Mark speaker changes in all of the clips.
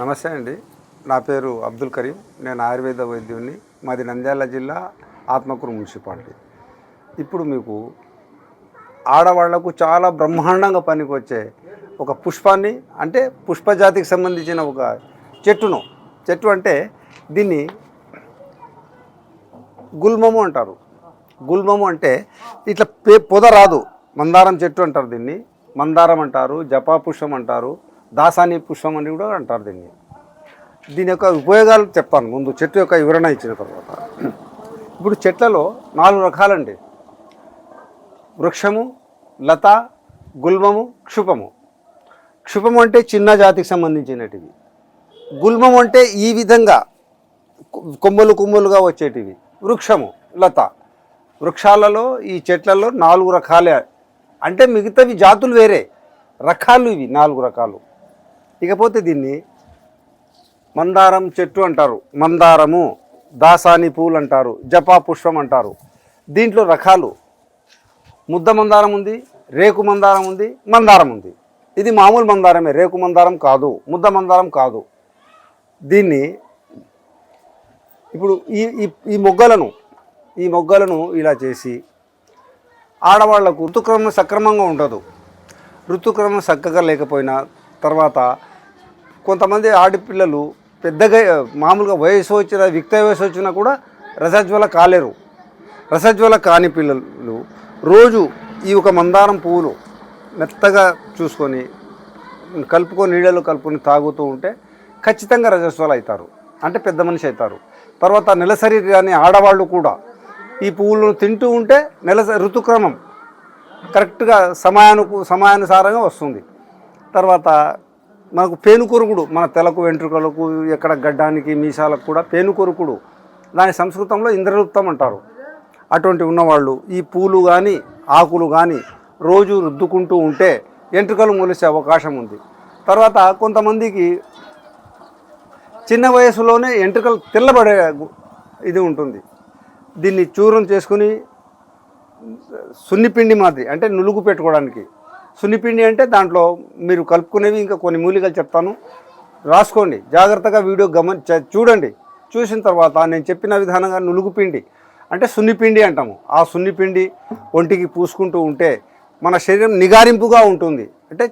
Speaker 1: నమస్తే అండి. నా పేరు అబ్దుల్ కరీం. నేను ఆయుర్వేద వైద్యుడిని మాది నంద్యాల జిల్లా ఆత్మకూరు మున్సిపాలిటీ. ఇప్పుడు మీకు ఆడవాళ్ళకు చాలా బ్రహ్మాండంగా పనికి వచ్చే ఒక పుష్పాన్ని అంటే పుష్పజాతికి సంబంధించిన ఒక చెట్టును. చెట్టు అంటే దీన్ని గుల్మము అంటారు. గుల్మము అంటే ఇట్లా పే పొద రాదు. మందారం చెట్టు అంటారు దీన్ని. మందారం అంటారు జపా పుష్పం అంటారు. దాసాని పుష్పం అని కూడా అంటారు దీన్ని. దీని యొక్క ఉపయోగాలు చెప్తాను ముందు చెట్టు యొక్క వివరణ ఇచ్చిన తర్వాత. ఇప్పుడు చెట్లలో నాలుగు రకాలండి. వృక్షము లత గుల్మము క్షుపము. క్షుపము అంటే చిన్న జాతికి సంబంధించినటివి. గుల్మం అంటే ఈ విధంగా కొమ్మలు కొమ్మలుగా వచ్చేటివి. వృక్షము లత. వృక్షాలలో ఈ చెట్లలో నాలుగు రకాలే. అంటే మిగతావి జాతులు వేరే. రకాలు ఇవి నాలుగు రకాలు. ఇకపోతే దీన్ని మందారం చెట్టు అంటారు. మందారము దాసాని పూలు అంటారు జపా పుష్పం అంటారు. దీంట్లో రకాలు. ముద్ద మందారం ఉంది రేకు మందారం ఉంది మందారం ఉంది. ఇది మామూలు మందారమే రేకు మందారం కాదు ముద్ద మందారం కాదు. దీన్ని ఇప్పుడు ఈ ఈ మొగ్గలను ఈ మొగ్గలను ఇలా చేసి ఆడవాళ్ళకు ఋతుక్రమం సక్రమంగా ఉండదు. ఋతుక్రమం చక్కగా లేకపోయినా తర్వాత కొంతమంది ఆడపిల్లలు పెద్దగా మామూలుగా వయసు వచ్చిన విక్త వయసు వచ్చినా కూడా రసజ్వల కాలేరు. రసజ్వల కాని పిల్లలు రోజు ఈ ఒక మందారం పువ్వులు మెత్తగా చూసుకొని కలుపుకొని నీళ్ళలో కలుపుకొని తాగుతూ ఉంటే ఖచ్చితంగా రజస్వాలు అవుతారు. అంటే పెద్ద మనిషి అవుతారు. తర్వాత నెలసరి కానీ ఆడవాళ్ళు కూడా ఈ పువ్వులను తింటూ ఉంటే నెలస ఋతుక్రమం కరెక్ట్గా సమయానుకు సమయానుసారంగా వస్తుంది. తర్వాత మనకు పేనుకొరుకుడు మన తెలకు వెంట్రుకలకు ఎక్కడ గడ్డానికి మీసాలకు కూడా పేనుకొరుకుడు. దాని సంస్కృతంలో ఇంద్రవృత్తం అంటారు. అటువంటి ఉన్నవాళ్ళు ఈ పూలు కానీ ఆకులు కానీ రోజు రుద్దుకుంటూ ఉంటే ఎంట్రుకలు మొలిసే అవకాశం ఉంది. తర్వాత కొంతమందికి చిన్న వయసులోనే ఎంట్రుకలు తెల్లబడే ఇది ఉంటుంది. దీన్ని చూరం చేసుకుని సున్నిపిండి మాదిరి అంటే నులుగు పెట్టుకోవడానికి సున్నిపిండి అంటే దాంట్లో మీరు కలుపుకునేవి ఇంకా కొన్ని మూలికలు చెప్తాను. రాసుకోండి. జాగ్రత్తగా వీడియో గమని చూడండి. చూసిన తర్వాత నేను చెప్పిన విధానంగా నులుగుపిండి అంటే సున్నిపిండి అంటాము. ఆ సున్నిపిండి ఒంటికి పూసుకుంటూ ఉంటే మన శరీరం నిగారింపుగా ఉంటుంది. అంటే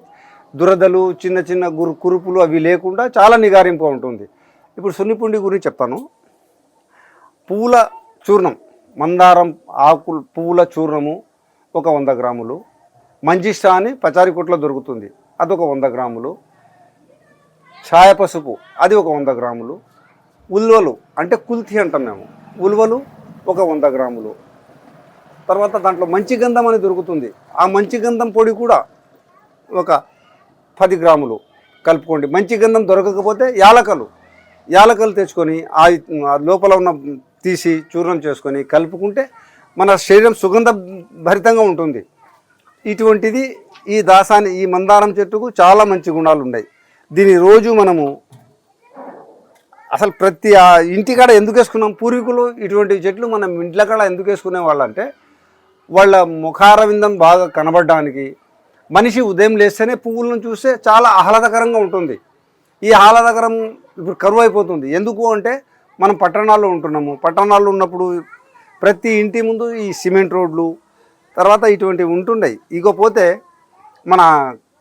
Speaker 1: దురదలు చిన్న చిన్న గురు కురుపులు అవి లేకుండా చాలా నిగారింపుగా ఉంటుంది. ఇప్పుడు సున్నిపిండి గురించి చెప్తాను. పువ్వుల చూర్ణం. మందారం ఆకులు పువ్వుల చూర్ణము ఒక వంద గ్రాములు. మంజిష్టా అని పచారి కొట్లో దొరుకుతుంది. అదొక వంద గ్రాములు. ఛాయ పసుపు అది ఒక వంద గ్రాములు. ఉల్వలు అంటే కుల్తి అంటాం మేము. ఉల్వలు ఒక వంద గ్రాములు. తర్వాత దాంట్లో మంచి గంధం అని దొరుకుతుంది. ఆ మంచి గంధం పొడి కూడా ఒక పది గ్రాములు. కలుపుకోండి. మంచి గంధం దొరకకపోతే యాలకలు. యాలకలు తెచ్చుకొని ఆ ఆ లోపల ఉన్న తీసి చూర్ణం చేసుకొని కలుపుకుంటే మన శరీరం సుగంధ భరితంగా ఉంటుంది. ఇటువంటిది ఈ దాసాని ఈ మందారం చెట్టుకు చాలా మంచి గుణాలు ఉన్నాయి. దీని రోజు మనము అసలు ప్రతి ఆ ఇంటికాడ ఎందుకు వేసుకున్నాం? పూర్వీకులు ఇటువంటి చెట్లు మనం ఇంట్ల కాడ ఎందుకు వేసుకునే వాళ్ళంటే వాళ్ళ ముఖారవిందం బాగా కనబడడానికి మనిషి ఉదయం లేస్తేనే పువ్వులను చూస్తే చాలా ఆహ్లాదకరంగా ఉంటుంది. ఈ ఆహ్లాదకరం ఇప్పుడు కరువు అయిపోతుంది. ఎందుకు అంటే మనం పట్టణాల్లో ఉంటున్నాము. పట్టణాల్లో ఉన్నప్పుడు ప్రతి ఇంటి ముందు ఈ సిమెంట్ రోడ్లు తర్వాత ఇటువంటివి ఉంటుండే ఇకపోతే మన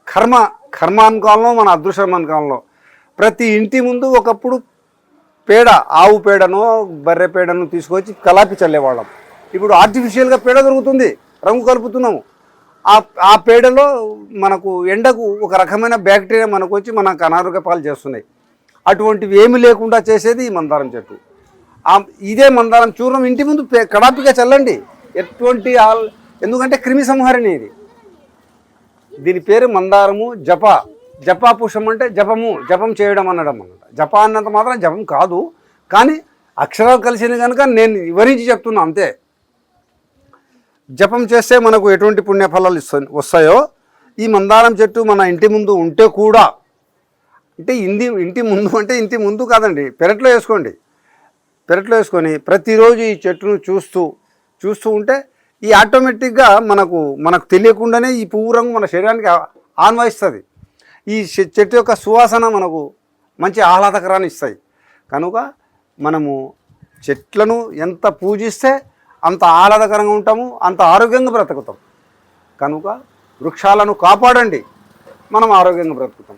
Speaker 1: కర్మ కర్మానుకాలంలో మన అదృష్టమానుకాలంలో ప్రతి ఇంటి ముందు ఒకప్పుడు పేడ ఆవు పేడనో బర్రె పేడను తీసుకొచ్చి కలాపి చల్లేవాళ్ళం. ఇప్పుడు ఆర్టిఫిషియల్గా పేడ దొరుకుతుంది. రంగు కలుపుతున్నాము. ఆ ఆ పేడలో మనకు ఎండకు ఒక రకమైన బ్యాక్టీరియా మనకు వచ్చి మనకు అనారోగ్య పాలు చేస్తున్నాయి. అటువంటివి ఏమీ లేకుండా చేసేది ఈ మందారం చెట్టు. ఇదే మందారం. చూర్ణం ఇంటి ముందు కడాపిగా చల్లండి. ఎటువంటి ఆల్ ఎందుకంటే క్రిమి సంహరణి ఇది. దీని పేరు మందారము జప. జపా పుష్పం అంటే జపము జపం చేయడం అనడం అన్నమాట జప అన్నంత మాత్రం జపం కాదు. కానీ అక్షరాలు కలిసింది కనుక నేను వివరించి చెప్తున్నా అంతే. జపం చేస్తే మనకు ఎటువంటి పుణ్యఫలాలు ఇస్తా వస్తాయో ఈ మందారం చెట్టు మన ఇంటి ముందు ఉంటే కూడా అంటే ఇంటి ఇంటి ముందు అంటే ఇంటి ముందు కాదండి పెరట్లో వేసుకోండి. పెరట్లో వేసుకొని ప్రతిరోజు ఈ చెట్టును చూస్తూ చూస్తూ ఉంటే ఈ ఆటోమేటిక్గా మనకు మనకు తెలియకుండానే ఈ పువ్వు రంగు మన శరీరానికి ఆన్వయిస్తుంది. ఈ చె- చెట్టు యొక్క సువాసన మనకు మంచి ఆహ్లాదకరాన్ని ఇస్తాయి కనుక మనము చెట్లను ఎంత పూజిస్తే అంత ఆహ్లాదకరంగా ఉంటాము అంత ఆరోగ్యంగా బ్రతుకుతాం. కనుక వృక్షాలను కాపాడండి. మనం ఆరోగ్యంగా బ్రతుకుతాం.